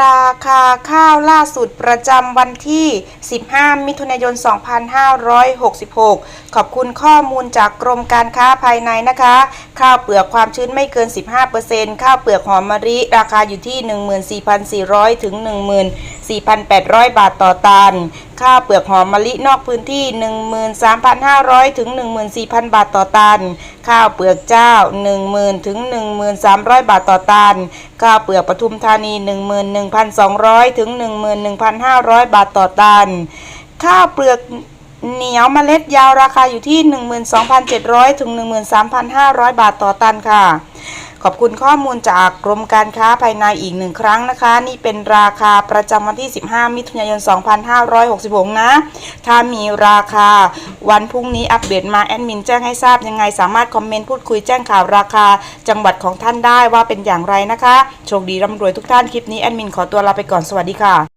ราคาข้าวล่าสุดประจำวันที่ 15 มิถุนายน 2566 ขอบคุณข้อมูลจากกรมการค้าภายในนะคะ ข้าวเปลือกความชื้นไม่เกิน 15%ข้าวเปลือกหอมมะลิราคาอยู่ที่ 14,400 ถึง 14,800 บาทต่อตัน ข้าวเปลือกหอมมะลินอกพื้นที่ 13,500 ถึง 14,000 บาทต่อตัน ข้าวเปลือกเจ้า 10,000 ถึง 13,000 บาทต่อตัน ข้าวเปลือกปทุมธานี 11,200 ถึง 11,500 บาทต่อตัน ข้าวเปลือกเหนียวเมล็ดยาวราคาอยู่ที่ 12,700 ถึง 13,500 บาทต่อตันค่ะ ขอบคุณข้อมูลจากกรมการค้าภายในอีกหนึ่งครั้งนะคะ นี่เป็นราคาประจำวันที่ 15 มิถุนายน 2566 นะ ถ้ามีราคาวันพรุ่งนี้อัปเดตมาแอดมินแจ้งให้ทราบยังไง สามารถคอมเมนต์พูดคุยแจ้งข่าวราคาจังหวัดของท่านได้ว่าเป็นอย่างไรนะคะ โชคดีร่ำรวยทุกท่านคลิปนี้แอดมินขอตัวลาไปก่อนสวัสดีค่ะ